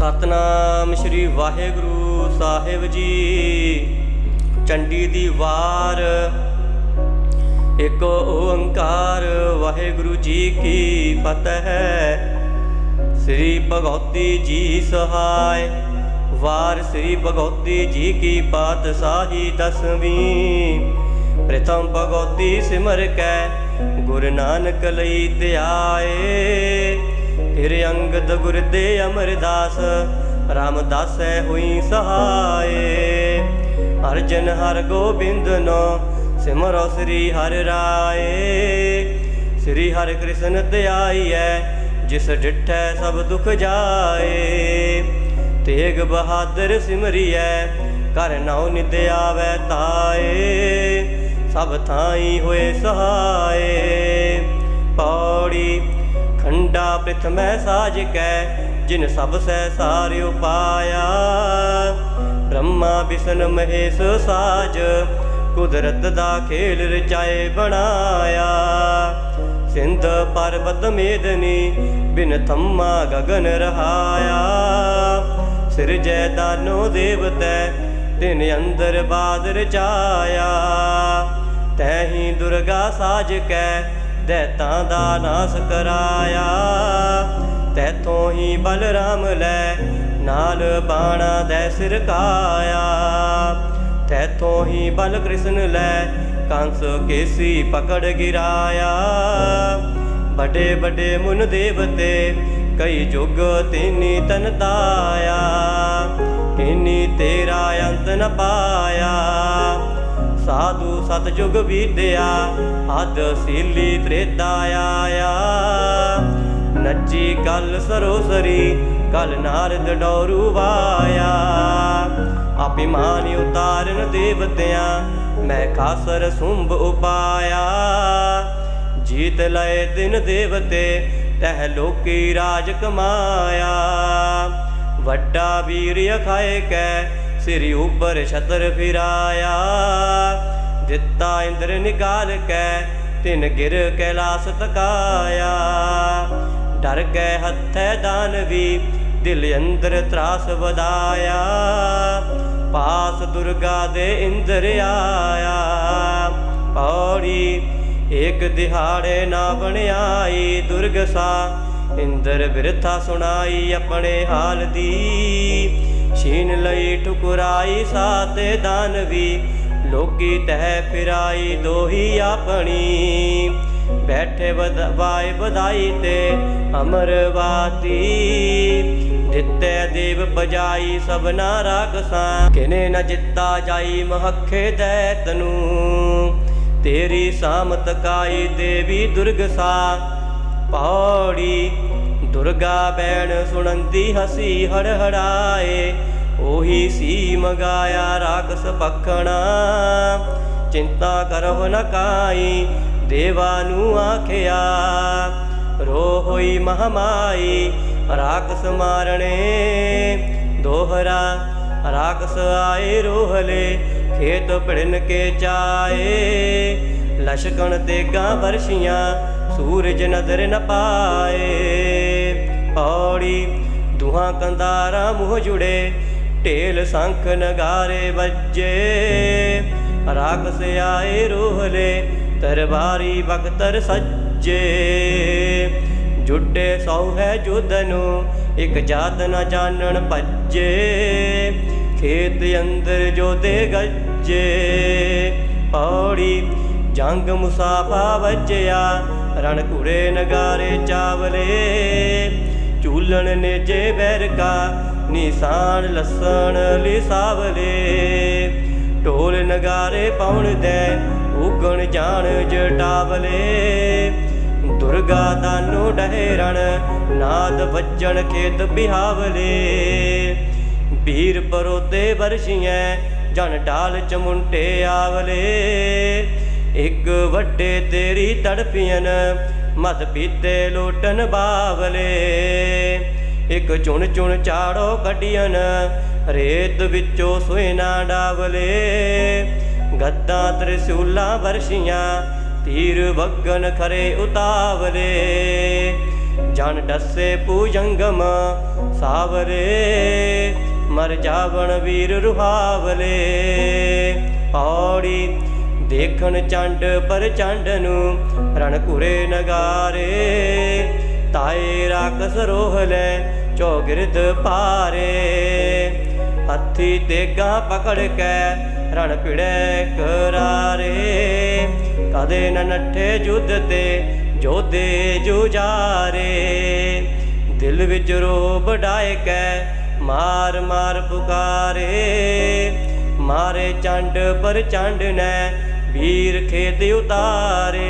ਸਤਨਾਮ ਸ੍ਰੀ ਵਾਹਿਗੁਰੂ ਸਾਹਿਬ ਜੀ। ਚੰਡੀ ਦੀ ਵਾਰ, ਇੱਕ ਓੰਕਾਰ ਵਾਹਿਗੁਰੂ ਜੀ ਕੀ ਫਤਿਹ। ਸ੍ਰੀ ਭਗਵਤੀ ਜੀ ਸਹਾਇ, ਵਾਰ ਸ੍ਰੀ ਭਗਵਤੀ ਜੀ ਕੀ ਪਾਤਸ਼ਾਹੀ ਦਸਵੀਂ। ਪ੍ਰਥਮ ਭਗਵਤੀ ਸਿਮਰ ਕੈ, ਗੁਰੂ ਨਾਨਕ ਲਈ ਧਿਆਏ। ਫਿਰ ਅੰਗਦ ਗੁਰ ਦੇ ਅਮਰਦਾਸ, ਰਾਮਦਾਸੈ ਹੋਈ ਸਹਾਏ। ਅਰਜਨ ਹਰ ਗੋਬਿੰਦ ਨੋ, ਸਿਮਰੋ ਸ੍ਰੀ ਹਰਿ ਰਾਏ। ਸ੍ਰੀ ਹਰਿ ਕ੍ਰਿਸ਼ਨ ਧਿਆਈਐ ਜਿਸ ਡਿਠੈ ਸਭ ਦੁਖ ਜਾਏ। ਤੇਗ ਬਹਾਦਰ ਸਿਮਰਿਐ ਕਰ ਨਉ ਨਿਦ ਆਵੈ ਤਾਏ। ਸਭ ਥਾਈ ਹੋਏ ਸਹਾਏ। ਖੰਡਾ ਪ੍ਰਥਮੈ ਸਾਜ ਕੈ, ਜਿਨ ਸਭ ਸੈ ਸਾਰੇ ਉਪਾਇਆ। ਬ੍ਰਹਮਾ ਵਿਸ਼ਨ ਮਹੇਸ਼ ਸਾਜ, ਕੁਦਰਤ ਦਾ ਖੇਲ ਰਚਾਏ ਬਣਾਇਆ। ਸਿੰਧ ਪਰਬਤ ਮੇਦਨੀ, ਬਿਨ ਥੰਮਾ ਗਗਨ ਰਹਾਇਆ। ਸਿਰਜੈ ਦਾਨੋ ਦੇਵਤੈ, ਤਿਨ ਅੰਦਰ ਬਾਦ ਰਚਾਇਆ। ਤੈਹੀ ਦੁਰਗਾ ਸਾਜ ਕੈ ਦੈਤਾਂ ਦਾ ਨਾਸ ਕਰਾਇਆ। ਤੈਥੋਂ ਹੀ ਬਲਰਾਮ ਲੈ, ਨਾਲ ਬਾਣਾ ਦੈ ਸਿਰਕਾਇਆ ਤੈਥੋਂ ਹੀ ਬਲ ਕ੍ਰਿਸ਼ਨ ਲੈ, ਕੰਸ ਕੇਸੀ ਪਕੜ ਗਿਰਾਇਆ। ਵੱਡੇ ਵੱਡੇ ਮੁਨ ਦੇਵਤੇ, ਕਈ ਜੁਗ ਤੇਨੀ ਤਨ ਤਾਇਆ ਕਿਨੀ ਤੇਰਾ ਅੰਤ ਨ ਪਾਇਆ। ਸਾਧੂ ਸਤਜੁਗ ਵਿਦਿਆ ਹੱਦ ਸੀਲੀ ਤ੍ਰੇਤਾ ਆਇਆ। ਨੱਚੀ ਕਲ ਸਰੋਸਰੀ ਕਲ ਨਾਰਦ ਡੋਰੂ ਵਾਇਆ। ਅਭਿਮਾਨੀ ਉਤਾਰਨ ਦੇਵਤਿਆਂ, ਮੈਂ ਖਾਸਰ ਸੁੰਭ ਉਪਾਇਆ। ਜੀਤ ਲਏ ਦਿਨ ਦੇਵਤੇ, ਤਹਿ ਲੋਕੀ ਰਾਜ ਕਮਾਇਆ। ਵੱਡਾ ਵੀਰ ਅਖਾਏ ਕੈ ਸਿਰ ਉਪਰ ਛਤਰ ਫਿਰਾਇਆ। ਦਿੱਤਾ ਇੰਦਰ ਨਿਕਾਲ ਕੈ, ਤਿਨ ਗਿਰ ਕੈਲਾਸ ਤਕਾਇਆ। ਡਰ ਗਏ ਹੱਥੈ ਦਾਨਵੀ ਦਿਲ ਅੰਦਰ ਤਰਾਸ ਵਧਾਇਆ। ਪਾਸ ਦੁਰਗਾ ਦੇ ਇੰਦਰ ਆਇਆ। ਪੌੜੀ ਏਕ ਦਿਹਾੜੇ ਨਾ ਬਣਾਈ ਦੁਰਗਸਾ। ਇੰਦਰ ਬਿਰਥਾ ਸੁਣਾਈ ਆਪਣੇ ਹਾਲ ਦੀ। ਛੀਨ ਲਈ ਠੁਕਰਾਈ ਸਾਤੇ ਦਾਨਵੀ ਲੋਕੀ ਤਹਿ ਫਿਰਾਈ ਦੋਹੀ ਆਪਣੀ। ਬੈਠੇ ਵਾਏ ਵਧਾਈ ਤੇ ਅਮਰਵਾਤੀ। ਦਿੱਤੇ ਦੇਵ ਬਜਾਈ ਸਭਨਾ ਰਾਖਸਾਂ ਕਿਨੇ ਨ ਜਿੱਤਾ ਜਾਈ ਮਹੱਖੇ ਦੈਤ ਤਨੂ ਤੇਰੀ ਸਾਮਤ ਕਾਈ ਦੇਵੀ ਦੁਰਗਸਾ। ਪੌੜੀ ਦੁਰਗਾ ਬੈਣ ਸੁਣੰਦੀ ਹਸੀ ਹੜਹੜਾਏ, ਉਹੀ ਸੀ ਮਗਾਇਆ ਰਾਖਸ ਪਖਣਾ। ਚਿੰਤਾ ਕਰਹੁ ਨ ਕਾਈ, ਦੇਵਾ ਨੂੰ ਆਖਿਆ ਰੋ ਹੋਈ ਮਹਮਾਈ, ਰਾਖਸ ਮਾਰਣੇ। ਦੋਹਰਾ ਰਾਖਸ ਆਏ ਰੋਹਲੇ, ਖੇਤ ਭਿੜਨ ਕੇ ਚਾਏ। ਲਸ਼ਕਣ ਤੇਗਾ ਵਰਸ਼ੀਆਂ, ਸੂਰਜ ਨਦਰ ਨ ਪਾਏ। ਪੌੜੀ ਦੁਹਾਂ ਕੰਦਾਰਾ ਮੂੰਹ ਜੁੜੇ, ਢੇਲ ਸੰਖ ਨਗਾਰੇ ਵੱਜੇ। ਰਾਖਸ ਆਏ ਰੋਹਲੇ ਤਰਵਾਰੀ ਬਖਤਰ ਸੱਜੇ। ਜੁੱਡੇ ਸੌ ਹੈ ਜੁਦ ਨੂੰ, ਇੱਕ ਜਾਤ ਨਾ ਜਾਣਨ ਭੱਜੇ। ਖੇਤ ਅੰਦਰ ਜੋਦੇ ਗੱਜੇ। ਪੌੜੀ ਜੰਗ ਮੁਸਾਫਾ ਵੱਜਿਆ, ਰਣ ਘੁੜੇ ਨਗਾਰੇ ਚਾਵਲੇ। ਝੂਲਣ ਨੇਜੇ ਬੈਰ ਕਾ ਨਿਸ਼ਾਨ ਲਸਣ ਲਿਸਾਵਲੇ ਢੋਲ ਨਗਾਰੇ ਪਾਉਣ ਦੇ, ਉਗਣ ਜਾਣ ਜਟਾਵਲੇ। ਦੁਰਗਾ ਦਾਨੋ ਡਹਿਰਣ, ਨਾਦ ਵੱਜਣ ਖੇਤ ਬਿਹਾਵਲੇ। ਵੀਰ ਪਰੋਤੇ ਵਰਸ਼ੀਐ, ਜਨ ਢਾਲ ਚਮੁੰਟੇ ਆਵਲੇ। ਇੱਕ ਵੱਡੇ ਤੇਰੀ ਤੜਪੀਨ ਮਤ ਪੀਤੇ ਲੋਟਨ ਬਾਵਲੇ। ਇੱਕ ਚੁਣ ਚੁਣ ਚਾੜੋ ਕੱਢੀਨ ਰੇਤ ਵਿੱਚੋਂ ਸੁਇਨਾ ਡਾਵਲੇ। ਗੱਦਾ ਤ੍ਰਿਸ਼ੂਲਾਂ ਵਰਸ਼ੀਆਂ, ਤੀਰ ਵਗਨ ਖਰੇ ਉਤਾਵਲੇ। ਜਨ ਡੱਸੇ ਪੂਜੰਗਮ ਸਾਵਰੇ, ਮਰ ਜਾਵਣ ਵੀਰ ਰੁਹਾਵਲੇ। ਔੜੀ ਦੇਖਣ ਚੰਡ ਪਰ ਚੰਡ ਨੂੰ ਰਣ ਨਗਾਰੇ, ਤਾਏ ਰਾਕਸ ਰੋਹਲੇ ਚੌਗਿਰਦ ਪਾਰੇ ਹੱਥੀ ਤੇਗਾ ਪਕੜ ਕੇ ਰਣ ਭਿੜੇ ਕਰਾਰੇ। ਕਦੇ ਨ ਨੱਠੇ ਜੁੱਧ ਤੇ ਜੋਦੇ ਜੁਜਾਰੇ ਦਿਲ ਵਿੱਚ ਰੋਬ ਡਾਏ ਕੇ ਮਾਰ ਮਾਰ ਪੁਕਾਰੇ। ਮਾਰੇ ਚੰਡ ਪਰ ਚੰਡ ਨੇ ਵੀਰ ਖੇਤ ਉਤਾਰੇ,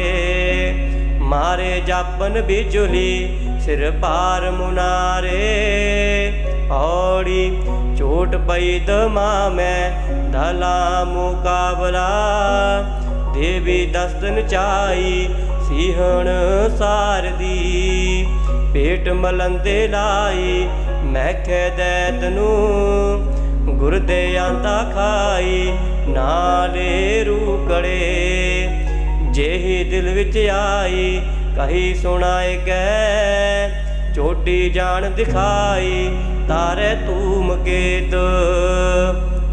ਮਾਰੇ ਜਾਪਨ ਬਿਜੁਲੀ, ਸਿਰ ਪਾਰ ਮੁਨਾਰੇ। ਔੜੀ ਚੋਟ ਪਈ ਦਮਾ ਮੈਂ ਧਲਾ ਮੁਕਾਬਲਾ। ਦੇਵੀ ਦਸਤਨ ਚਾਈ, ਸੀਹਣ ਸਾਰਦੀ। ਪੇਟ ਮਲੰਦੇ ਲਾਈ ਮੈਂ ਖੈ ਦੈਤ ਨੂੰ ਗੁਰਦੇ ਆਂਦਾ ਖਾਈ। ਨਾਲੇ ਰੂਕੜੇ ਜਿਹੀ ਦਿਲ ਵਿੱਚ ਆਈ, ਕਹੀ ਸੁਣਾਏ ਗਏ ਚੋਟੀ ਜਾਣ ਦਿਖਾਈ, ਤਾਰੇ ਤੂੰ ਕੇਤ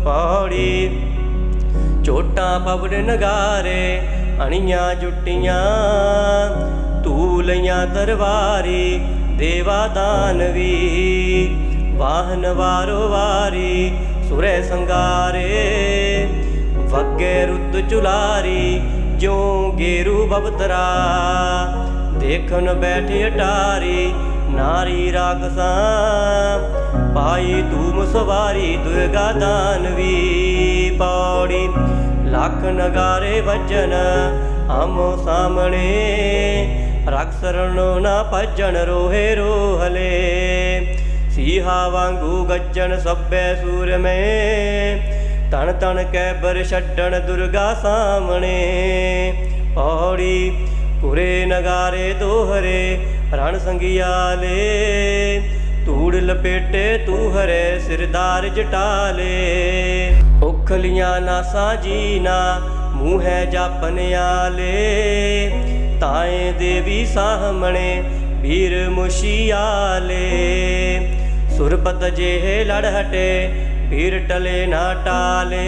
ਪੌੜੀ। ਚੋਟਾਂ ਪਵੜ ਨਗਾਰੇ, ਅਣੀਆਂ ਜੁੱਟੀਆਂ ਲਈਆਂ ਦਰਬਾਰੀ ਦੇਵਾ ਦਾਨਵੀ ਵਾਹਨ ਵਾਰੋ ਵਾਰੀ, ਸੁਰੇ ਸੰਗਾਰੇ। ਵਗੇ ਰੁੱਤ ਚੁਲਾਰੀ, ਜਿਉ ਗੇਰੂ ਬਬਤਰਾ। ਦੇਖਣ ਬੈਠੀ ਅਟਾਰੀ, ਨਾਰੀ ਰਾਖਸਾਂ ਪਾਈ ਤੂਮ ਸਵਾਰੀ, ਦੁਰਗਾ ਦਾਨਵੀ ਪੌੜੀ। ਲੱਖ ਨਗਾਰੇ ਵਜਨ ਆਮੋ ਸਾਹਮਣੇ। ਰਖ ਨਾ ਭਜਣ, ਰੋਹੇ ਰੋਹਲੇ। ਸੀਹਾ ਵਾਂਗੂ ਗੱਜਣ ਸੱਬੇ ਸੂਰਮੇ। ਤਣ ਤਣ ਕੈ ਬਰ ਛੱਡਣ ਦੁਰਗਾ ਸਾਹਮਣੇ। ਪੌੜੀ ਕੁਰੇ ਨਗਾਰੇ ਦੋਹਰੇ, ਰਣ ਸੰਗਿਆਲੇ। ਧੂੜ ਲਪੇਟੇ ਤੂੰ ਹਰੇ ਸਿਰਦਾਰ ਜਟਾਲੇ। ਉਖਲੀਆਂ ਨਾਸਾਂ ਜੀਨਾ, ਮੂੰਹ ਹੈ ਜਾਪਨ ਆਲੇ। ਤਾਏ ਦੇਵੀ ਸਾਹਮਣੇ, ਵੀਰ ਮੁਸ਼ੀਆਲੇ। ਸੁਰਪਤ ਜਿਹੇ ਲੜ ਹਟੇ ਪੀਰ ਟਲੇ ਨਾ ਟਾਲੇ।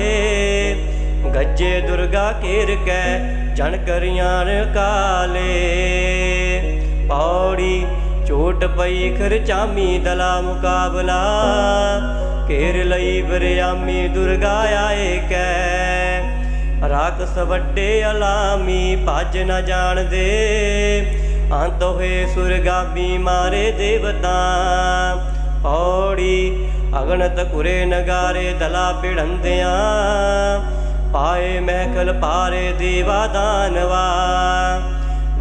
ਗੱਜੇ ਦੁਰਗਾ ਕੇਰ ਕੈ ਜਣ ਕਰਿਆਣ ਕਾਲੇ। ਪੌੜੀ ਚੋਟ ਪਈ ਖਰਚਾਮੀ ਦਲਾ ਮੁਕਾਬਲਾ। ਘੇਰ ਲਈ ਬਰਿਆਮੀ ਦੁਰਗਾ ਆਏ ਕੈ। ਰਾਕਸ ਵੱਡੇ ਅਲਾਮੀ ਭੱਜ ਨਾ ਜਾਣਦੇ। ਅੰਤ ਹੋਏ ਸੁਰਗਾਮੀ ਮਾਰੇ ਦੇਵਤਾ। ਔੜੀ ਅਗਣਤ ਕੁਰੇ ਨਗਾਰੇ ਦਲਾ ਪਿੜੰਦਿਆਂ ਪਾਏ ਮਹਿਕਲ ਪਾਰੇ ਦੇਵਾ ਦਾਨਵਾ।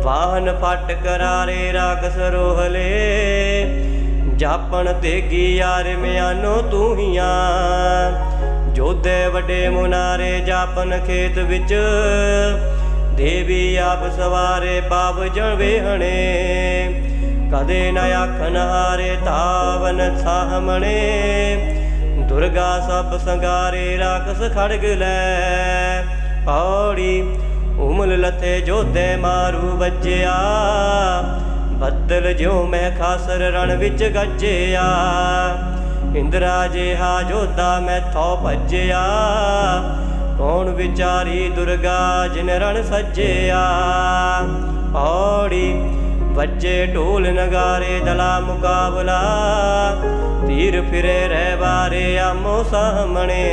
ਵਾਹਨ ਫਟ ਕਰਾਰੇ ਰਾਗਸ ਰੋਹਲੇ ਜਾਪਣ ਤੇਗੀ ਯਾਰ ਮਿਆਨੋ ਤੂੰ ਜੋਦੇ ਵੱਡੇ ਮੁਨਾਰੇ ਜਾਪਨ ਖੇਤ ਵਿੱਚ, ਦੇਵੀ ਆਪ ਸਵਾਰੇ ਪਾਵ ਜਣ ਵੇਹਣੇ। ਕਦੇ ਨਾ ਆਖਨ ਹਾਰੇ ਤਾਵਨ ਸਾਹਮਣੇ। ਦੁਰਗਾ ਸਭ ਸੰਗਾਰੇ ਰਾਖਸ ਖੜਗ ਲੈ। ਪੌੜੀ ਉਮਲ ਲਥੇ ਜੋਦੇ ਮਾਰੂ ਬੱਜਿਆ ਬੱਦਲ ਜਿਉ ਮੈਂ ਖਾਸਰ ਰਣ ਵਿੱਚ ਗੱਜਿਆ। ਇੰਦਰਾ ਜਿਹਾ ਜੋਦਾ ਮੈਂ ਥੋ ਭੱਜਿਆ। ਕੌਣ ਵਿਚਾਰੀ ਦੁਰਗਾ ਜਿਨ ਰਣ ਸੱਜਿਆ। ਔੜੀ ਵੱਜੇ ਢੋਲ ਨਗਾਰੇ ਦਲਾ ਮੁਕਾਬਲਾ, ਤੀਰ ਫਿਰੇ ਰਹਿ ਬਾਰੇ ਆਮੋ ਸਾਹਮਣੇ।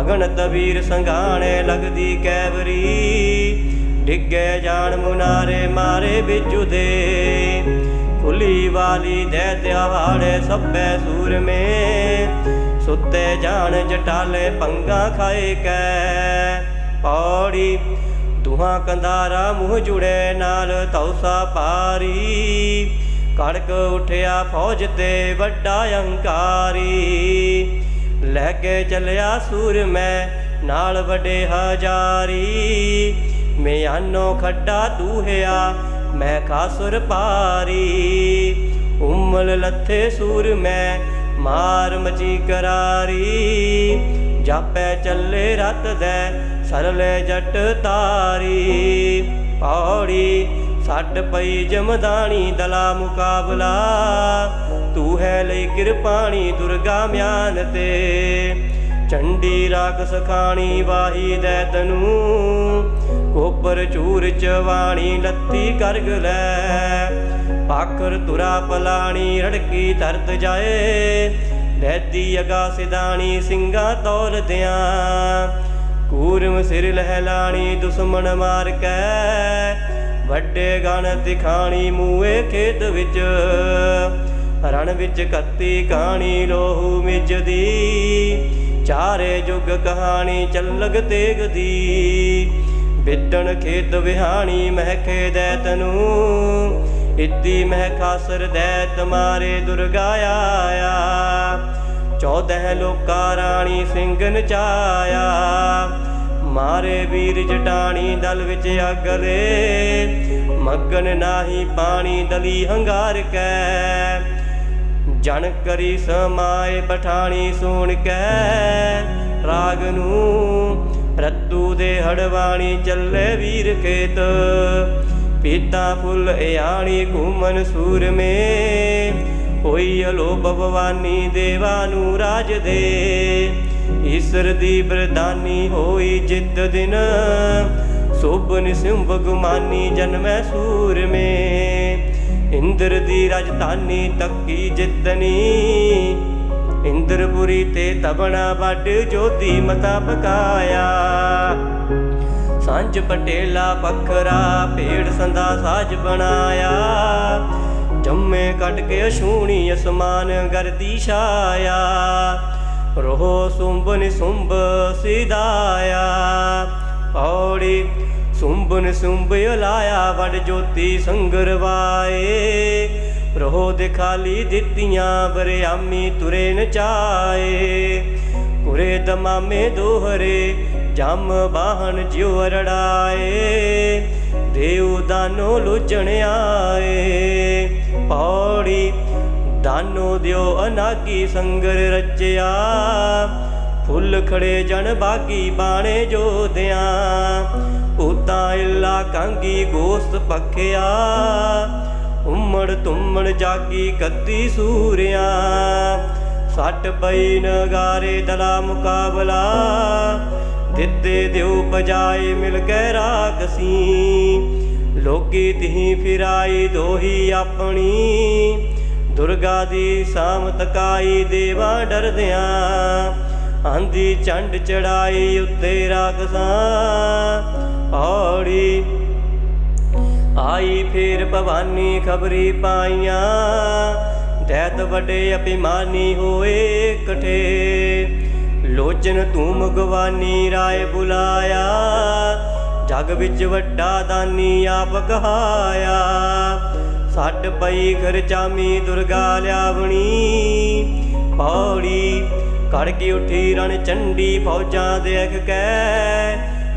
ਅਗਣਤ ਵੀਰ ਸੰਘਾਣੇ ਲੱਗਦੀ ਕੈਵਰੀ, ਡਿੱਗੇ ਜਾਣ ਮੁਨਾਰੇ ਮਾਰੇ ਬਿਜੂ ਦੇ। ਕੁਲੀ ਵਾਲੀ ਦੇ ਦਿਹਾੜੇ ਸੱਬੇ ਸੂਰਮੇ, ਸੁੱਤੇ ਜਾਣ ਜਟਾਲੇ ਪੰਗਾ ਖਾਏ ਕੈ। ਪੌੜੀ ਦੁਹਾਂ ਕੰਧਾਰਾ ਮੂੰਹ ਜੁੜੇ ਨਾਲ ਤੌਸਾ ਪਾਰੀ। ਕੜਕ ਉਠਿਆ ਫੌਜ ਤੇ ਵੱਡਾ ਅਹੰਕਾਰੀ। ਲੈ ਕੇ ਚੱਲਿਆ ਸੂਰ ਮੈਂ ਨਾਲ ਵੱਡੇ ਹਜ਼ਾਰੀ। ਮਿਆਨੋ ਖੱਡਾ ਦੂਹਿਆ ਮੈਂ ਖਾਸੁਰ ਪਾਰੀ ਉਮਲ ਲੱਥੇ ਸੂਰ ਮੈਂ ਮਾਰ ਮਚੀ ਕਰਾਰੀ। ਜਾਪੈ ਚੱਲੇ ਰਤ ਦੇ ਸਰਲੇ ਜੱਟ ਤਾਰੀ, ਪੌੜੀ ਛੱਡ ਪਈ ਜਮਦਾਣੀ ਦਲਾ ਮੁਕਾਬਲਾ। ਤੂੰ ਹੈ ਲਈ ਕਿਰਪਾਣੀ ਦੁਰਗਾ ਮਿਆਨ ਤੇ। ਚੰਡੀ ਰਾਗ ਸਖਾਣੀ ਵਾਹੀ ਦੈ ਤਨੂੰ। ਕੋਪਰ ਚੂਰ ਚਵਾਣੀ ਲੱਤੀ ਕਰਗ ਲੈ। ਪਾਖਰ ਤੁਰਾ ਪਲਾਣੀ ਰੜਕੀ ਧਰਤ ਜਾਏ। ਵੈਦੀ ਅਗਾ ਸਿਦਾਣੀ ਸਿੰਘਾ ਤੋਲ ਦਿਆਂ। ਕੂਰਮ ਸਿਰ ਲਹਿਲਾਣੀ ਦੁਸ਼ਮਣ ਮਾਰ ਕੈ। ਵੱਡੇ ਗਣ ਦਿਖਾਣੀ ਮੂਏ ਖੇਤ ਵਿੱਚ। ਰਣ ਵਿੱਚ ਕੱਤੀ ਕਹਾਣੀ ਲੋਹੂ ਮਿਜਦੀ। ਚਾਰੇ ਜੁਗ ਕਹਾਣੀ ਚੱਲਗ ਤੇਗ ਦੀ ਬਿੱਦਣ ਖੇਤ ਵਿਹਾਣੀ ਮਹਿਕੇ ਦੈ ਤਨੂੰ ਇੱਦੀ ਮਹਿ ਖਾਸਰ ਦੈ ਤਮਾਰੇ ਦੁਰਗਾ ਆਇਆ। ਚੌਦਹ ਲੋਕਾ ਰਾਣੀ ਸਿੰਘ ਨਚਾਇਆ ਮਾਰੇ ਵੀਰ ਜਟਾਣੀ ਦਲ ਵਿੱਚ ਅਗਲੇ ਮਗਨ ਨਾਹੀ ਪਾਣੀ ਦਲੀ ਹੰਗਾਰ ਕੈ। ਜਨ ਕਰੀ ਸਮਾਏ ਪਠਾਣੀ ਸੁਣ ਕੈ। ਰਾਗ ਨੂੰ ਰੱਤੂ ਦੇ ਹੜਵਾਣੀ ਚੱਲੇ ਵੀਰ ਖੇਤ। ਪੀਤਾ ਫੁੱਲ ਇਆਣੀ ਘੂਮਨ ਸੂਰ ਮੇ ਹੋਈ ਅਲੋ ਭਵਾਨੀ ਦੇਵਾ ਨੂੰ ਰਾਜ ਦੇ। ਈਸ਼ਰ ਦੀ ਬਰਦਾਨੀ ਹੋਈ ਜਿੱਤ ਦਿਨ। ਸੋਭਨ ਨਿਸਿੰਭ ਗੁਮਾਨੀ ਜਨਮੈ ਸੂਰ ਮੇ ਇੰਦਰ ਦੀ ਰਾਜਧਾਨੀ ਤੱਕੀ ਜਿੱਤਨੀ। ਇੰਦਰਪੁਰੀ ਤੇ ਤਬਣਾ ਵੱਡ ਜੋਤੀ ਮਤਾ ਪਕਾਇਆ। ਸਾਂਝ ਪਟੇਲਾ ਪਖਰਾ ਭੇੜ ਸੰਦਾ ਸਾਜ ਬਣਾਇਆ। ਜੰਮੇ ਕੱਟ ਕੇ ਅਸ਼ੂਣੀ ਅਸਮਾਨ ਗਰਦੀ ਛਾਇਆ। ਰੋਹ ਸੁੰਭ ਨਿਸੁੰਭ ਸਿਦਾਇਆ ਔੜੀ ਸੁੰਭ ਨਿਸੁੰਭ ਲਾਇਆ, ਵਡ ਜੋਤੀ ਸੰਗਰਵਾਏ ਰੋਹ ਦਿਖਾਲੀ ਦਿੱਤੀਆਂ ਬਰਿਆਮੀ ਤੁਰੇ ਨਚਾਏ ਕੁਰੇ ਦਮਾਮੇ ਦੋਹਰੇ, ਜਮ ਬਾਹਣ ਜਿਉ ਰੜਾਏ ਦੇਉ ਦਾਨੋ ਲੁਚਣ ਆਏ। ਪੌੜੀ ਦਾਨੋ ਦਿਓ ਅਨਾਗੀ ਸੰਗਰ ਰਚਿਆ ਫੁੱਲ ਖੜੇ ਜਣ ਬਾਗੀ ਬਾਣੇ ਜੋਦਿਆਂ ਉਤਾ ਇੱਲਾ ਕਾਂਗੀ ਗੋਸਤ ਪਖਿਆ। ਉਮੜ ਤੁਮੜ ਜਾਗੀ ਕੱਤੀ ਸੂਰਿਆ। ਸੱਟ ਪਈ ਨਗਾਰੇ ਦਲਾ ਮੁਕਾਬਲਾ। ਦਿੱਤੇ ਦਿਉ ਬਜਾਏ ਮਿਲ ਕੇ ਰਾਗਸੀ ਲੋਕੀ ਤਿਹੀ ਫਿਰਾਈ ਦੋਹੀ ਆਪਣੀ। ਦੁਰਗਾ ਦੀ ਸਾਮ ਤਕਾਈ ਦੇਵਾ ਡਰਦਿਆਂ ਆਂਦੀ ਚੰਡ ਚੜਾਈ ਉੱਤੇ ਰਾਗਸਾਂ ਔੜੀ ਆਈ ਫੇਰ ਭਵਾਨੀ ਖਬਰੀ ਪਾਈਆਂ, ਦੈਤ ਵੱਡੇ ਅਭਿਮਾਨੀ ਹੋਏ ਕਠੇ ਲੋਚਨ ਧੂਮ ਗਵਾਨੀ ਰਾਏ ਬੁਲਾਇਆ, ਜਗ ਵਿੱਚ ਵੱਡਾ ਦਾਨੀ ਆਪ ਕਹਾਇਆ। ਛੱਡ ਪਈ ਘਰ ਚਾਮੀ ਦੁਰਗਾ ਲਿਆਵਣੀ। ਪੌੜੀ ਕੜਕੀ ਕੇ ਉਠੀ ਰਣ ਚੰਡੀ ਫੌਜਾਂ ਦੇਖ ਕੇ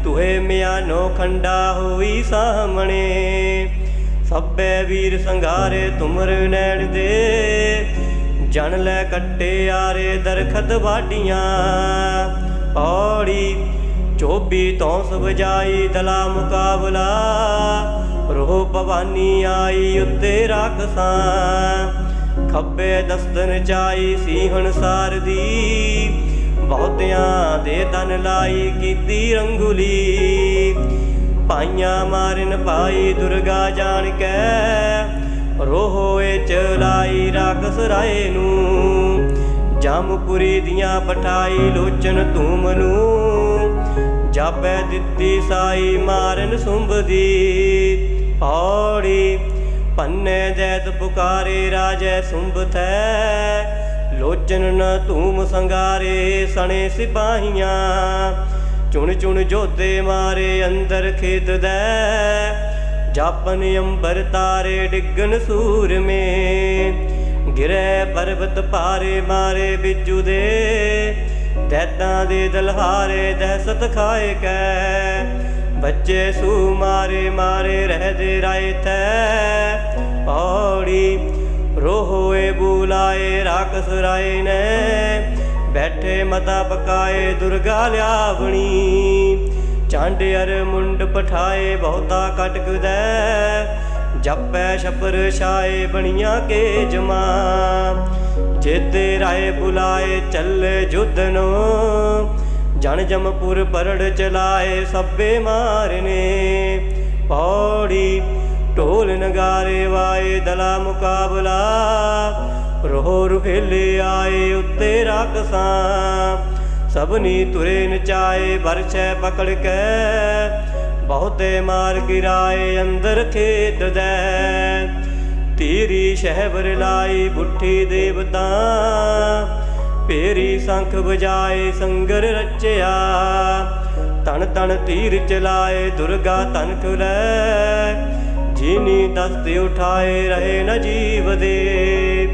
ਤੁਹੇ ਮਿਆਨੋ ਖੰਡਾ ਹੋਈ ਸਾਹਮਣੇ। ਸਭੇ ਵੀਰ ਸੰਘਾਰੇ ਤੁਮਰ ਨੈਣ ਦੇ। ਜਨ ਲੈ ਕੱਟੇ ਆਰੇ ਦਰਖਤ ਵਾਡੀਆਂ ਪੌੜੀ ਚੋਬੀ ਤੋਂ ਵਜਾਈ ਦਲਾ ਮੁਕਾਬਲਾ। ਰੋ ਭਵਾਨੀ ਆਈ ਉੱਤੇ ਰਾਖਸਾਂ, ਖੱਬੇ ਦਸਤਨ ਚਾਈ ਸੀਹਣ ਸਾਰਦੀ। ਬਹੁਤਿਆਂ ਦੇ ਤਨ ਲਾਈ ਕੀਤੀ ਰੰਗੁਲੀ। ਪਾਈਆਂ ਮਾਰਨ ਪਾਈ ਦੁਰਗਾ ਜਾਣ ਕੇ ਰੋਹੋਏ ਚਲਾਈ ਰਾਖਸ ਰਾਏ ਨੂੰ। ਜਮਪੁਰੀ ਦੀਆਂ ਪਠਾਈ ਲੋਚਨ ਧੂਮ ਨੂੰ, ਜਾਪੈ ਦਿੱਤੀ ਸਾਈ ਮਾਰਨ ਸੁੰਭਦੀ ਔੜੀ ਪੰਨੇ ਜੈਤ ਪੁਕਾਰੇ ਰਾਜੈ ਸੁੰਭ ਥੈ। ਲੋਚਨ ਨ ਧੂਮ ਸੰਗਾਰੇ ਸਣੇ ਸਿਪਾਹੀਆਂ। ਚੁਣ ਚੁਣ ਜੋਤੇ ਮਾਰੇ ਅੰਦਰ ਖੇਤ ਦੈ। ਜਾਪਨ ਅੰਬਰ ਤਾਰੇ ਡਿੱਗਨ ਸੂਰ ਮੇ। ਗਿਰੇ ਪਰਬਤ ਪਾਰੇ ਮਾਰੇ ਬਿਜੂ ਦੇ। ਦੈਤਾਂ ਦੇ ਦਲਹਾਰੇ ਦਹਿਸ਼ਤ ਖਾਏ ਕੈ। ਬੱਚੇ ਸੂ ਮਾਰੇ ਮਾਰੇ ਰਹਦੇ ਰਾਏ ਥੈ ਪੌੜੀ ਰੋਹੋਏ ਬੁਲਾਏ ਰਾਕਸ ਰਾਏ ਨੇ। ਬੈਠੇ ਮਤਾ ਪਕਾਏ ਦੁਰਗਾ ਲਿਆਵਣੀ। ਚਾਂਡ ਅਰ ਮੁੰਡ ਪਠਾਏ ਬਹੁਤਾ ਕਟਕਦੈ ਜਪੈ ਛਪਰ ਛਾਏ ਬਣੀਆਂ ਕੇ ਜਮਾ। ਜੇਤੇ ਰਾਏ ਬੁਲਾਏ ਚੱਲੇ ਜੁਧ ਨੂੰ ਜਨ ਜਮਪੁਰ ਪਰੜ ਚਲਾਏ ਸਭੇ ਮਾਰਨੇ ਪੌੜੀ ਢੋਲ ਨਗਾਰੇ ਵਾਏ ਦਲਾ ਮੁਕਾਬਲਾ। ਰੋਹ ਰੁਹੇਲੇ ਆਏ ਉੱਤੇ ਰਾਕਸਾਂ। ਸਭਨੀ ਤੁਰੇ ਨਚਾਏ ਵਰਛੈ ਪਕੜ ਕੇ। ਬਹੁਤੇ ਮਾਰ ਗਿਰਾਏ ਅੰਦਰ ਖੇਤ ਦੈ। ਤੀਰੀ ਸ਼ਹਿਬਰ ਲਾਈ ਬੁੱਠੀ ਦੇਵਤਾ। ਪੇਰੀ ਸੰਖ ਵਜਾਏ ਸੰਗਰ ਰਚਿਆ। ਤਨ ਤਨ ਤੀਰ ਚਲਾਏ ਦੁਰਗਾ ਤਨ ਖੁਲੈ ਜੀਨੀ ਦਸਤ ਉਠਾਏ ਰਹੇ ਨ ਜੀਵ ਦੇ।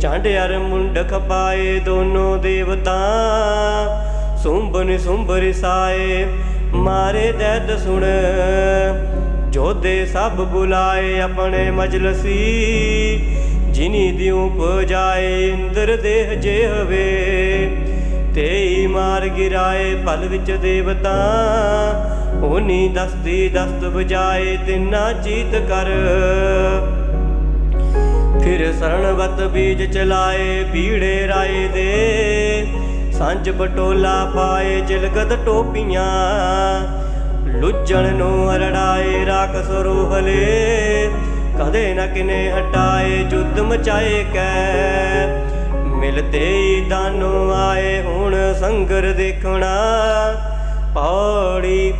ਚੰਡ ਮੁੰਡ ਖਪਾਏ ਦੋਨੋਂ ਦੇਵਤਾ। ਸੁੰਬਨ ਸੁੰਬਰ ਸਾਏ, ਮਾਰੇ ਦੈਤ ਸੁਣ। ਜੋਦੇ ਸਭ ਬੁਲਾਏ ਆਪਣੇ ਮਜਲਸੀ। ਜਿਨੀ ਦਿਉ ਪਜਾਏ ਇੰਦਰ ਦੇਹ ਜੇ ਹਵੇ, ਤੇਈ ਮਾਰ ਗਿਰਾਏ ਪਲ ਵਿੱਚ ਦੇਵਤਾ, ਓਨੀ ਦਸਤੀ ਦਸਤ ਵਜਾਏ ਤਿੰਨਾ ਚੀਤ ਕਰ। ਫਿਰ ਸਰਣਵਤ ਬੀਜ ਚਲਾਏ, ਪੀੜੇ ਰਾਏ ਦੇ ਸੰਜ ਬਟੋਲਾ ਪਾਏ ਜਿਲਗਤ ਟੋਪੀਆਂ, ਲੁੱਜਣ ਨੂੰ ਅਰੜਾਏ ਰਾਖਸ ਰੋਹਲੇ ਕਦੇ ਨ ਕਿਨੇ ਹਟਾਏ, ਜੁੱਧ ਮਚਾਏ ਕੈ। ਮਿਲਤੇ ਹੀ ਦਾਨੋ ਆਏ ਹੁਣ ਸੰਗਰ ਦੇਖਣਾ। ਪੌੜੀ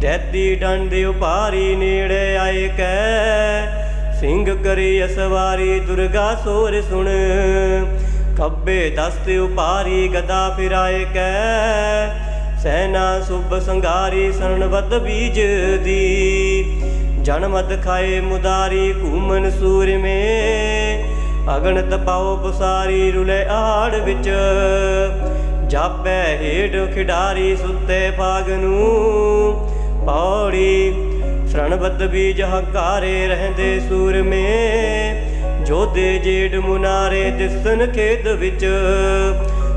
ਡੈਦੀ ਡੰਡੇ ਉਪਾਰੀ ਨੇੜੇ ਆਏ ਕੈ। ਸਿੰਘ ਕਰੀ ਅਸਵਾਰੀ, ਦੁਰਗਾ ਸੋਰ ਸੁਣ। ਖੱਬੇ ਦਸਤ ਉਪਾਰੀ ਗਦਾ ਫਿਰਾਏ ਕੈ। ਸੈਨਾ, ਸੁਭ ਸੰਗਾਰੀ ਸਰਣਵਤ ਬੀਜ ਦੀ ਜਨਮਤ ਖਾਏ ਮੁਦਾਰੀ ਘੂਮਨ ਸੂਰ ਮੇ। ਅਗਣਤ ਪਾਉ ਪਸਾਰੀ ਰੁਲੇ ਆੜ ਵਿੱਚ। ਜਾਪੈ ਹੇਠ ਖਿਡਾਰੀ ਸੁੱਤੇ ਭਾਗ ਨੂੰ। ਪੌੜੀ ਸ਼ਰਣਬੱਧ ਬੀਜ ਹਕਾਰੇ ਰਹਿੰਦੇ ਸੂਰ ਮੇ। ਜੋਦੇ ਜੇਡ ਮੁਨਾਰੇ ਦਿਸਨ ਖੇਤ ਵਿੱਚ।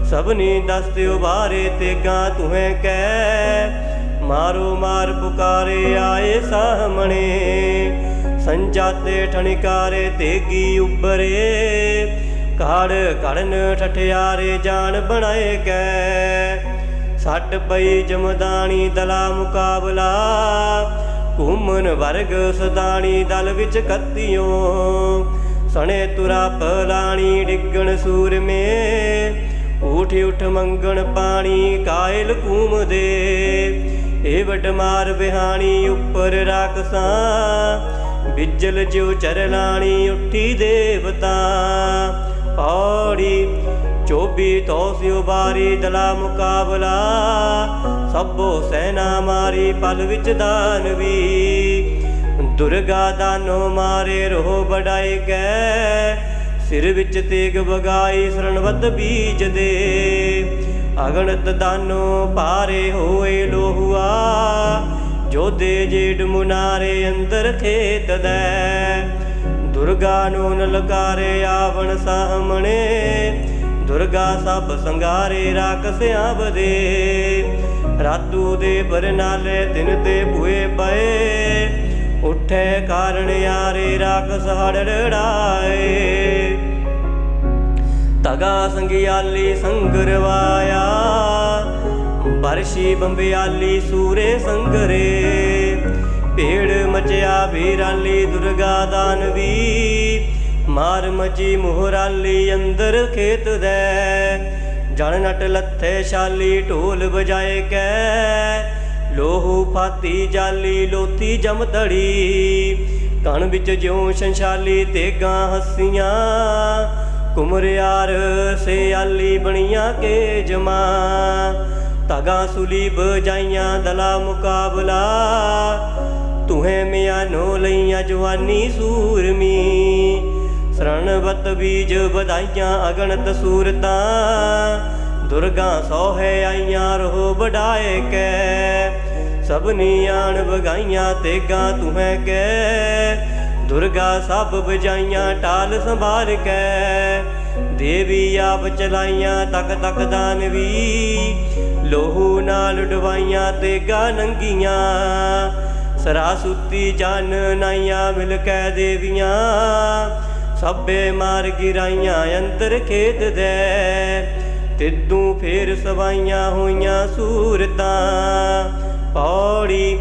ਸਭਨੀ ਦਸਤ ਉਬਾਰੇ ਤੇ ਗਾ ਤੁਹੇ ਕਹਿ ਮਾਰੋ ਮਾਰ ਪੁਕਾਰੇ ਆਏ ਸਾਹਮਣੇ। ਸੰਜਾਤੇ ਠਣਕਾਰੇ ਤੇਗੀ ਉੱਬਰੇ ਕਾੜ ਕੜਨ ਠਠਿਆਰੇ ਜਾਣ ਬਣਾਏ ਕੈ। ਸੱਟ ਪਈ ਜਮਦਾਨੀ ਦਲਾ ਮੁਕਾਬਲਾ। ਘੁੰਮਨ ਵਰਗ ਸਦਾਣੀ ਦਲ ਵਿੱਚ ਕੱਤਿਓ। ਸਣੇ ਤੁਰਾ ਪਲਾਣੀ ਡਿੱਗਣ ਸੂਰ ਮੇ ਉਠ ਉਠ ਮੰਗਣ ਪਾਣੀ ਕਾਇਲ ਘੂਮਦੇ ਏ ਵਟ ਮਾਰ ਵਿਹਾਣੀ ਉੱਪਰ ਰਾਖਸਾਂ, ਬਿਜਲ ਜਿਉ ਚਰਲਾਣੀ ਉੱਠੀ ਦੇਵਤਾ। ਔੜੀ ਚੋਬੀ ਤੋਸਿਓ ਬਾਰੀ ਦਲਾ ਮੁਕਾਬਲਾ, ਸਭੋ ਸੈਨਾ ਮਾਰੀ ਪਲ ਵਿੱਚ ਦਾਨਵੀ। ਦੁਰਗਾ ਦਾਨੋ ਮਾਰੇ ਰੋ ਬੜਾਈ ਗੈ ਸਿਰ ਵਿੱਚ ਤੇਗ ਬਗਾਈ ਸਰਣਵਤ ਬੀਜ ਦੇ ਅਗਣਤ ਦਾਨੋ ਪਾਰੇ ਹੋਏ ਲੋਹੁਆ ਜੋਦੇ ਜੇਡ ਮੁਨਾਰੇ ਅੰਦਰ ਖੇਤ ਦੈ। ਦੁਰਗਾ ਨੂੰ ਨਲਕਾਰੇ ਆਵਣ ਸਾਹਮਣੇ, ਦੁਰਗਾ ਸਭ ਸੰਗਾਰੇ ਰਾਕਸਿਆਂ ਬਦੇ ਰਾਤੂ ਦੇ ਬਰਨਾਲੇ ਦਿਨ ਤੇ ਭੂਏ ਪਏ, ਉੱਠੇ ਕਾਰਣ ਯਾਰੇ ਰਾਕਸ ਹੜੜਾਏ ਤਗਾ ਸੰਗਿਆਲੀ ਸੰਗਰਵਾਇਆ। ਬਰਸ਼ੀ ਬੰਬਿਆਲੀ ਸੂਰੇ ਸੰਗਰੇ। ਭੇੜ ਮਚਿਆ ਵੀਰਾਲੀ ਦੁਰਗਾ ਦਾਨਵੀ ਮਾਰ ਮਚੀ ਮੋਹਰਾਲੀ ਅੰਦਰ ਖੇਤ ਦੇ। ਜਣ ਨਟ ਲੱਥੇ ਸ਼ਾਲੀ ਢੋਲ ਵਜਾਏ ਕੈ। ਲੋਹੂ ਫਾਤੀ ਜਾਲੀ ਲੋਤੀ ਜਮਤੜੀ ਕਣ ਵਿੱਚ ਜਿਉ ਸੰਸ਼ਾਲੀ ਤੇਗਾਂ ਹੱਸੀਆਂ। ਕੁਮਰਿਆਰ ਸਿਆਲੀ ਬਣੀਆਂ ਕੇ ਜਮਾ। ਤਗਾ ਸੁਲੀ ਬਜਾਈਆਂ ਦਲਾ ਮੁਕਾਬਲਾ। ਤੁਹੇ ਮਿਆਨੋ ਲਈਆਂ ਜਵਾਨੀ ਸੂਰਮੀ। ਸਰਣਵਤ ਬੀਜ ਵਧਾਈਆਂ ਅਗਣਤ ਸੂਰਤਾਂ। ਦੁਰਗਾ ਸੋਹੇ ਆਈਆਂ ਰੋ ਵਡਾਏ ਕੈ। ਸਭਨੀ ਆਣ ਵਗਾਈਆਂ ਤੇਗਾ ਤੁਹੈ ਕੈ। ਦੁਰਗਾ ਸਭ ਬਜਾਈਆਂ ਟਾਲ ਸੰਭਾਲ ਕੈ। ਦੇਵੀ ਆਪ ਚਲਾਈਆਂ, ਤਕ ਤਕ ਦਾਨਵੀ ਲੋਹੂ ਨਾਲ ਡਵਾਈਆਂ ਤੇਗਾ ਨੰਗੀਆਂ। ਸਰਾ ਸੁੱਤੀ ਜਨ ਨਾਈਆਂ ਮਿਲ ਕੇ ਦੇਵੀਆਂ। ਸਭੇ ਮਾਰ ਗਿਰਾਈਆਂ ਅੰਦਰ ਖੇਤ ਦੇ। ਤਿੱਦੂ ਫੇਰ ਸਵਾਈਆਂ ਹੋਈਆਂ ਸੂਰਤਾਂ। ਪੌੜੀ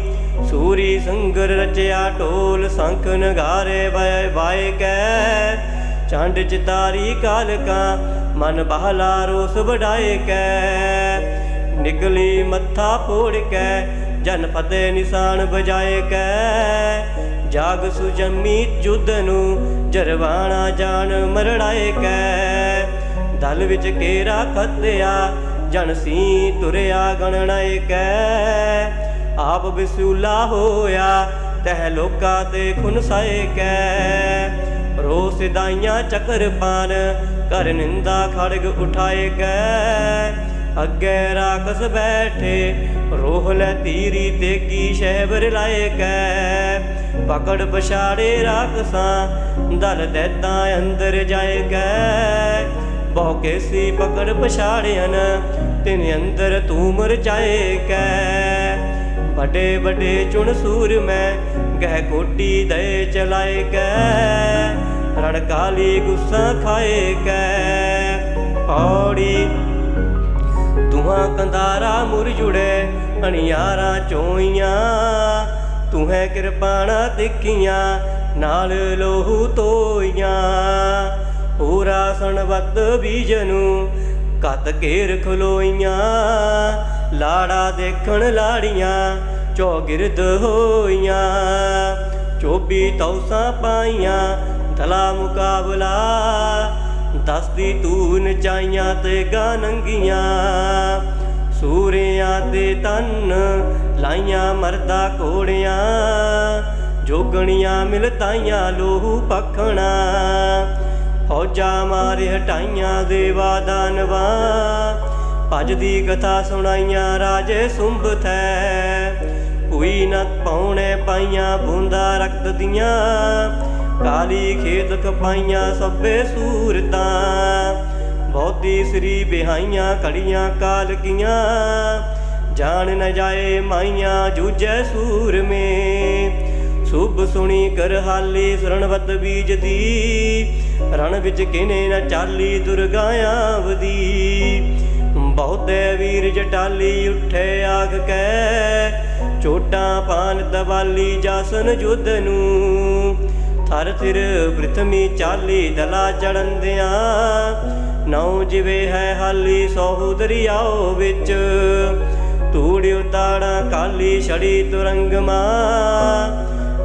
ਸੂਰੀ ਸੰਗਰ ਰਚਿਆ ਢੋਲ ਸੰਖ ਨਗਾਰੇ ਵਾਏ ਵਾਏ ਕੈ। ਚੰਡ ਚਿਤਾਰੀ ਕਾਲਕਾ, ਮਨ ਬਹਲਾ ਰੋਸ ਵਡਾਏ ਕੈ। ਨਿਕਲੀ ਮੱਥਾ ਫੋੜ ਕੈ, ਜਨ ਫਤੇ ਨਿਸ਼ਾਨ ਬਜਾਏ ਕੈ। ਜਾਗ ਸੁਜਮੀ ਜੁਦ ਨੂੰ, ਜਰਵਾਣਾ ਜਾਣ ਮਰੜਾਏ ਕੈ। ਦਲ ਵਿੱਚ ਕੇਰਾ ਖੱਤਿਆ, ਜਨ ਸੀ ਤੁਰਿਆ ਗਣਨਾਏ ਕੈ। ਆਪ ਬਿਸੂਲਾ ਹੋਇਆ, ਤਹ ਲੋਕਾ ਤੇ ਖੁਨਸਾਏ ਕੈ। ਰੋ ਸਿਦਾਈਆਂ ਚੱਕਰ ਪਾਨ ਕਰ ਨਿੰਦਾ ਖੜਗ ਉਠਾਏ ਕੈ। ਅੱਗੇ ਰਾਖਸ ਬੈਠੇ, ਰੋਹ ਲੈ ਤੀਰੀ ਤੇਗੀ ਸ਼ਹਿਬਰ ਲਾਏ ਕੈ। ਪਕੜ ਪਛਾੜੇ ਰਾਖਸਾਂ ਦਲ ਦੈਤਾਂ ਅੰਦਰ ਜਾਏ ਕੈ। ਬਹੁ ਕੇਸੀ ਪਕੜ ਪਛਾੜਿਆਨ ਤਿਨ ਅੰਦਰ ਤੂੰ ਮਰ ਜਾਏ ਕੈ। ਵੱਡੇ ਵੱਡੇ ਚੁਣ ਸੂਰ ਮੈਂ, ਗਹਿ ਕੋਟੀ ਦੇ ਚਲਾਏ ਕੈ। ਰਣ ਗੁੱਸਾ ਖਾਏ ਕੈ। ਔੜੀ ਤੁਹਾਂ ਕੰਦਾਰਾ ਮੁਰ ਜੁੜੇ, ਅਣਿਆਰਾਂ ਚੋਈਆਂ। ਤੂੰ ਹੈ ਕਿਰਪਾਣਾ ਤਿੱਖੀਆਂ ਨਾਲ ਲੋਹੂ ਤੋਈਆਂ ਪੂਰਾ ਸਣਵਤ ਬੀਜ ਨੂੰ ਕੱਤ ਘੇਰ ਖਲੋਈਆਂ ਲਾੜਾ ਦੇਖਣ ਲਾੜੀਆਂ, ਚੌਗਿਰਦ ਹੋਈਆਂ। ਚੋਬੀ ਤੌਸਾਂ ਪਾਈਆਂ ਦਲਾ ਮੁਕਾਬਲਾ, ਦੱਸਦੀ ਤੂੰ ਨਚਾਈਆਂ ਤੇ ਗਾਨੰਗੀਆਂ ਸੂਰਿਆਂ ਦੇ ਤਨ ਲਾਈਆਂ ਮਰਦਾ ਕੋੜਿਆਂ ਜੋਗਣੀਆਂ ਮਿਲਤਾਈਆਂ ਲੋਹੂ ਪਖਣਾ। ਫੌਜਾਂ ਮਾਰੇ ਹਟਾਈਆਂ ਦੇਵਾ ਦਾਨਵਾ ਭਜਦੀ ਕਥਾ ਸੁਣਾਈਆਂ ਰਾਜੇ ਸੁੰਭ ਕੋਈ ਨਾ ਪਾਉਣੇ ਪਾਈਆਂ ਬੂੰਦਾ ਰਕਤ ਦੀਆਂ। ਕਾਲੀ ਖੇਤ ਕਪਾਈਆਂ ਸਭੇ ਸੂਰਤਾਂ। ਬਹੁਤੀ ਸ੍ਰੀ ਬਿਹਾਈਆਂ ਕੜੀਆਂ ਕਾਲ ਕੀਆਂ। ਜਾਣ ਨ ਜਾਏ ਮਾਈਆਂ ਜੂਜੈ ਸੂਰਮੇ। ਸੁਭ ਸੁਣੀ ਕਰ ਹਾਲੀ ਸਰਣਵਤ ਬੀਜ ਦੀ ਰਣ ਵਿੱਚ ਕਿਨੇ ਨ ਚਾਲੀ ਦੁਰਗਾ ਆਵਦੀ। ਬਹੁਤੇ ਵੀਰ ਜਟਾਲੀ ਉੱਠੇ ਆਗ ਕੈ। ਚੋਟਾਂ ਪਾਨ ਦਵਾਲੀ ਜਾਸਨ ਜੁਦ ਨੂੰ ਥਰ ਥਿਰ ਪ੍ਰਿਥਮੀ ਚਾਲੀ ਦਲਾ ਚੜੰਦਿਆਂ ਨੌ ਜਿਵੇ ਹੈ ਹਾਲੀ ਸੋਹੁ ਦਰਿਆਓ ਵਿੱਚ। ਤੂੜੀ ਉਤਾੜਾ ਕਾਲੀ ਛੜੀ ਤੁਰੰਗਮਾ।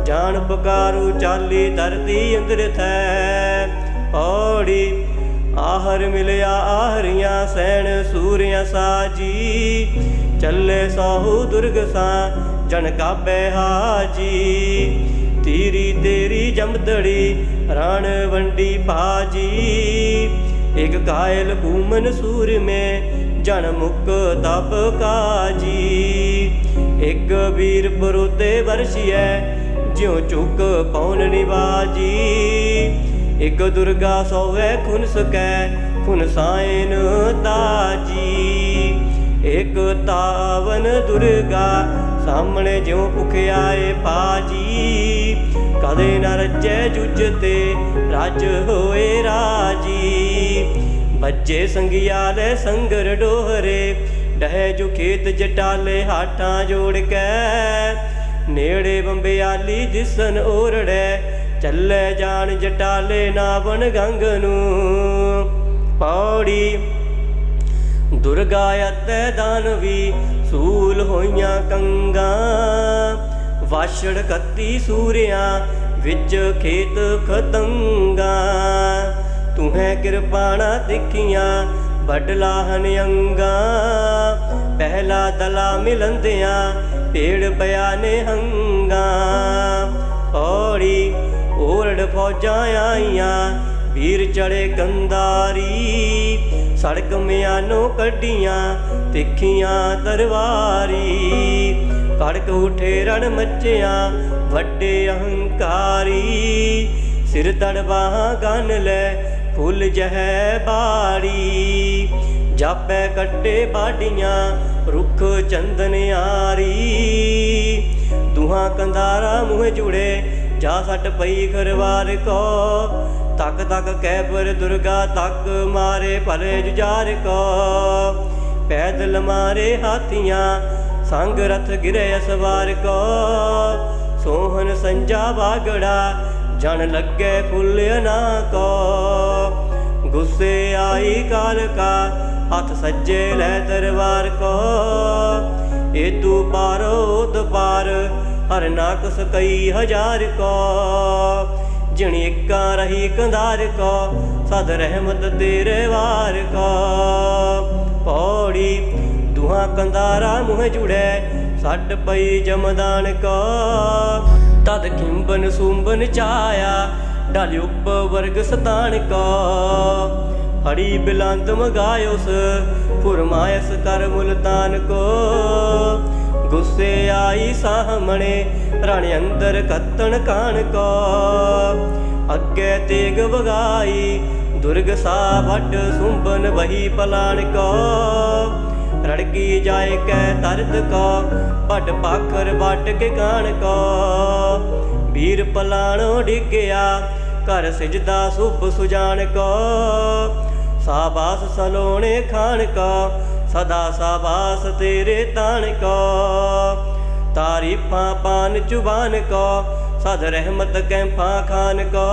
ਜਾਣ ਪੁਕਾਰੂ ਚਾਲੀ ਧਰਤੀ ਅੰਦਰ ਥੈ। ਔੜੀ ਆਹਰ ਮਿਲਿਆ ਆਹਰੀਆਂ ਸੈਣ ਸੂਰਿਆ ਸਾਜੀ। ਚੱਲੇ ਸਾਹੂ ਦੁਰਗ ਸਾ ਜਨ ਕਾਬੇ ਹਾਜੀ। ਤੇਰੀ ਤੇਰੀ ਜਮਦੜੀ ਰਣ ਵੰਡੀ ਪਾਜੀ ਇਕ ਕਾਇਲ ਕੂਮਨ ਸੂਰ ਮੇ ਜਨ ਮੁਕ ਤਪ ਕਾਜੀ। ਇਕ ਵੀਰ ਬਰੋਤੇ ਵਰਸ਼ੀਐ, ਜਿਉ ਚੁੱਕ ਪੌਣ ਨਿਵਾਜੀ। ਇਕ ਦੁਰਗਾ ਸੋਵੇ ਖੁਨ ਸਕੈ, ਖੁਨ ਸਾਇਨ ਤਾਜੀ। ਇਕ ਤਾਵਨ ਦੁਰਗਾ, ਸਾਹਮਣੇ ਜਿਉ ਭੁਖਿਆਏ ਪਾਜੀ। ਕਦੇ ਨਾ ਰੱਜੇ ਜੁਜ ਤੇ ਰਾਜ ਹੋਏ ਰਾਜੀ। ਬੱਜੇ ਸੰਗਿਆਲੇ ਸੰਗਰ ਡੋਹਰੇ, ਡਹਿ ਜੁ ਖੇਤ ਜਟਾਲੇ ਹਾਟਾਂ ਜੋੜ ਕੇ। ਨੇੜੇ ਬੰਬਿਆਲੀ ਦਿਸਨ ਓਰੜੈ, ਚੱਲੇ ਜਾਣ ਜਟਾਲੇ ਨਾਵਣ ਗੰਗ ਨੂੰ। ਪੌੜੀ ਦੁਰਗਾ ਅਤੇ ਦਾਨਵੀ ਸੂਲ ਹੋਈਆਂ ਕੰਗਾ। ਵਾਛੜ ਕੱਤੀ ਸੂਰਿਆਂ, ਵਿੱਚ ਖੇਤ ਖਤੰਗਾ। ਤੂੰ ਹੈ ਕਿਰਪਾਣਾ ਦਿਖੀਆਂ ਬਡਲਾਹਨ ਅੰਗਾ ਪਹਿਲਾ ਦਲਾ ਮਿਲੰਦਿਆਂ ਪੇੜ ਬਿਆਨੇ ਹੰਗਾ ਔੜੀ ਓਰੜ ਫੌਜਾਂ ਆਈਆਂ, ਵੀਰ ਚੜੇ ਕੰਦਾਰੀ ਸੜਕ ਮਿਆਨੋਂ ਕੱਢੀਆਂ, ਤਿੱਖੀਆਂ ਤਰਵਾਰੀ ਕੜਕ ਉਠੇ ਰਣ ਮੱਚਿਆਂ, ਵੱਡੇ ਅਹੰਕਾਰੀ। ਸਿਰ ਤੜਵਾ ਗਨ ਲੈ, ਫੁੱਲ ਜਹੈ ਬਾੜੀ। ਜਾਪੈ ਕੱਟੇ ਬਾਡੀਆਂ, ਰੁੱਖ ਚੰਦਨ ਆਰੀ। ਦੁਹਾਂ ਕੰਦਾਰਾ ਮੂੰਹ ਜੁੜੇ, ਜਾ ਸੱਟ ਪਈ ਖਰਵਾਰ ਕੋ। ਤੱਕ ਤੱਕ ਕੈਬਰ ਦੁਰਗਾ ਤੱਕ ਮਾਰੇ ਭਲੇ ਜੁਜਾਰ ਕੋ। ਪੈਦਲ ਮਾਰੇ ਹਾਥੀਆਂ ਸੰਗ ਰਥ ਗਿਰੇ ਅਸਵਾਰ ਕੋ। ਸੋਹਨ ਸੰਜਾ ਬਾਗੜਾ ਜਨ ਲੱਗੇ ਫੁੱਲ ਨਾ ਕੋ। ਗੁੱਸੇ ਆਈ ਕਾਲ ਕਾ, ਹੱਥ ਸੱਜੇ ਲੈ ਦਰਬਾਰ ਕੋ। ਏ ਤੂ ਪਾਰੋ ਦਪਾਰ ਹਰ ਨਾਕ ਸਕਈ ਹਜ਼ਾਰ ਕੋ। ਜਿਣ ਇੱਕਾ ਰਹੀ ਕੰਧਾਰ ਕੋ, ਸਦ ਰਹਿਮਤ ਤੇਰੇ ਵਾਰ ਕੋ। ਪੌੜੀ ਦੁਹਾ ਕੰਧਾਰਾ ਮੂੰਹ ਜੁੜੈ ਛੱਡ ਪਈ ਜਮਦਾਨ ਕੋ। ਤਦ ਕਿੰਬਨ ਸੁੰਬਨ ਚਾਇਆ ਡਲ ਉਪ ਵਰਗ ਸਤਾਨ ਕੋ। ਹੜੀ ਬਿਲੰਦ ਮਗਾਇਉਸ ਫੁਰਮਾਇਸ ਕਰ ਮੁਲਤਾਨ ਕੋ। ਗੁੱਸੇ ਆਈ ਸਾਹਮਣੇ ਰਣ ਅੰਦਰ ਕੱਤਣ ਕਾਣ ਕੋ। ਅੱਗੇ ਤੇਗ ਵਗਾਈ, ਦੁਰਗ ਸਾ ਵੱਡ ਸੁੰਬਨ ਵਹੀ ਪਲਾਣ ਕੋ। ਰੜਕੀ ਜਾਏ ਕੈ ਤਰਦ ਕੋ, ਵੱਡ ਪਾਖਰ ਵੱਟ ਕੇ ਕਾਣ ਕੋ। ਵੀਰ ਪਲਾਣੋ ਡਿੱਗਿਆ, ਘਰ ਸਿਜਦਾ ਸੁਭ ਸੁਜਾਨ ਕੋ। ਸਾਬਾਸ ਸਲੋਣੇ ਖਾਨ ਕੋ, ਸਦਾ ਸਾਬਾਸ ਤੇਰੇ ਤਾਣ ਕੋ। ਤਾਰੀਫਾਂ ਪਾਨ ਚੁਬਾਨ ਕਾ, ਸਦ ਰਹਿਮਤ ਕੈਂਫਾਂ ਖਾਨ ਕੋ।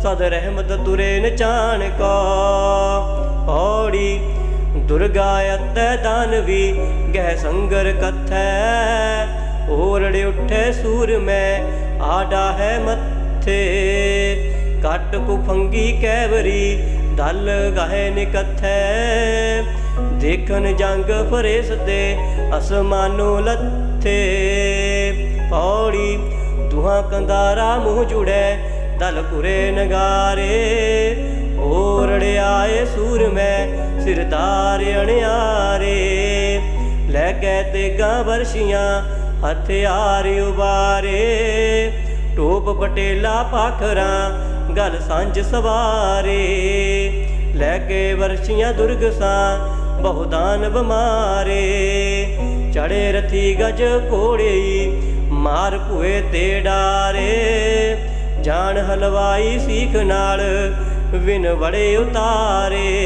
ਸਦ ਰਹਿਮਤ ਤੁਰੇ ਨਚਾਨ ਕੋ। ਦੁਰਗਾ ਅਤੈ ਦਾਨਵੀ ਗਹਿ ਸੰਗਰ ਕਥੈ। ਓਰੜ ਉੱਠੇ ਸੂਰ ਮੈਂ ਆਡਾ ਹੈ ਮੱਥੇ। ਕੱਟ ਕੁਫੰਗੀ ਕੈਵਰੀ, ਦਲ ਗਾਹੇ ਨਿਕਥੈ। ਦੇਖਨ ਜੰਗ ਫਰੇਸਤੇ ਅਸਮਾਨੋ ਲੱਥੇ। ਪੌੜੀ ਦੁਹਾ ਕੰਦਾਰਾ ਮੂੰਹ ਜੁੜੇ, ਦਲ ਕੁਰੇ ਨਗਾਰੇ। ਓਰੜ ਆਏ ਸੂਰ ਮੈਂ ਸਿਰਦਾਰ ਅਣਿਆਰੇ, ਲੈ ਕੇ ਤੇਗਾ ਵਰਸ਼ੀਆਂ ਹਥਿਆਰ ਉਬਾਰੇ। ਟੋਪ ਪਟੇਲਾ ਪਾਖਰਾਂ, ਗਲ ਸਾਂਝ ਸਵਾਰੇ। ਲੈ ਕੇ ਵਰਸ਼ੀਆਂ ਦੁਰਗਸਾਂ, ਬਹੁਦਾਨ ਬਿਮਾਰੇ। ਚੜੇ ਰਥੀ ਗਜ ਕੋੜੇ ਮਾਰ ਭੂਏ ਤੇ ਡਾਰੇ। ਜਾਣ ਹਲਵਾਈ ਸੀਖ ਨਾਲ, ਵਿਨ ਵੜੇ ਉਤਾਰੇ।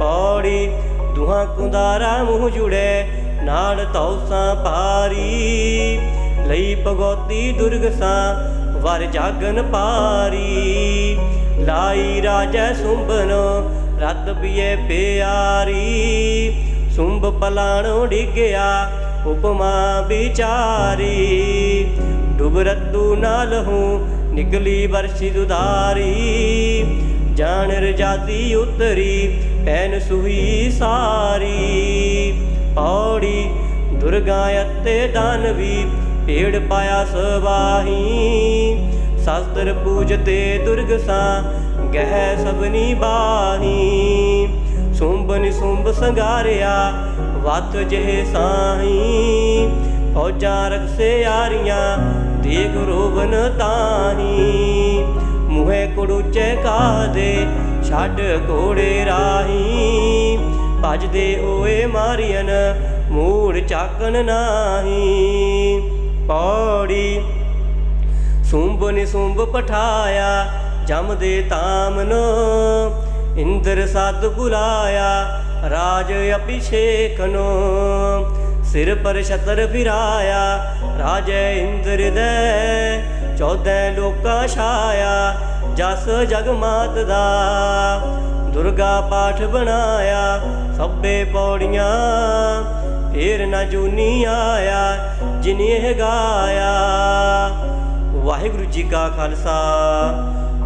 ਪੌੜੀ, ਦੁਹਾਂ ਕੁੰਦਾਰਾ ਮੂੰਹ ਜੁੜੇ, ਨਾਲ ਤੌਸਾਂ ਪਾਰੀ। ਲਈ ਭਗਵਤੀ ਦੁਰਗਸਾਂ ਵਰ ਜਾਗਨ ਪਾਰੀ। ਲਾਈ ਰਾਜੈ ਸੁੰਬਨੋ, ਰਤ ਪੀਏ ਪਿਆਰੀ। ਸੁੰਭ ਪਲਾਣੋ ਡਿੱਗਿਆ, ਉਪਮਾ ਵਿਚਾਰੀ। ਡੁਬ ਰੱਤੂ ਨਾਲ ਹੂੰ, ਨਿਕਲੀ ਵਰਸ਼ੀ ਦੁਧਾਰੀ। ਜਾਣ ਰਜਾਦੀ ਉਤਰੀ ਪੈਨ ਸੁਹੀ ਸਾਰੀ, ਪੌੜੀ ਦੁਰਗਾ ਅਤੇ ਦਾਨਵੀ ਪੇੜ ਪਾਇਆ ਸਵਾਹੀ। ਸ਼ਾਸਤਰ ਪੂਜਤੇ ਦੁਰਗਸਾ ਗਹਿ ਸਭਨੀ ਬਾਹੀ। ਸੁੰਭ ਸੁੰਬ ਸੰਗਾਰਿਆ ਵਤ ਜਿਹੇ ਸਾਹੀ। ਫੌਜਾਂ ਰਖਸੇ ਆਰੀਆਂ, ਦੇਖ ਰੋਵਨ ਤਾਹੀ। ਮੁਹੇ ਕੁੜੂਚੇ ਕਾਦੇ ਛੱਡ ਕੋੜੇ ਰਾਹੀ। ਭਜਦੇ ਹੋਏ ਮਾਰੀਨ ਮੂੜ ਚਾਕਨ ਨਾਹੀ। ਪੌੜੀ ਸੁੰਭ ਨਿਸੁੰਭ ਪਠਾਇਆ ਜਮ ਦੇ ਤਾਮਨੋ ਇੰਦਰ ਸਦ ਬੁਲਾਇਆ, ਰਾਜ ਅਭਿਸ਼ੇਕ ਅਭਿਸ਼ੇਕਨੋ ਸਿਰ ਪਰ ਛਤਰ ਫਿਰਾਇਆ, ਰਾਜੈ ਇੰਦਰ ਦੇ, ਚੌਦੈ ਲੋਕਾਂ ਛਾਇਆ। ਜਸ ਜਗਮਾਤ ਦਾ ਦੁਰਗਾ ਪਾਠ ਬਣਾਇਆ, ਸਭੇ ਪੌੜੀਆਂ ਫੇਰ ਨਾ ਜੂਨੀ ਆਇਆ, ਜਿਨੇ ਇਹ ਗਾਇਆ। ਵਾਹਿਗੁਰੂ ਜੀ ਕਾ ਖਾਲਸਾ,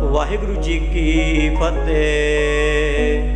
ਵਾਹਿਗੁਰੂ ਜੀ ਕੀ ਫਤਿਹ।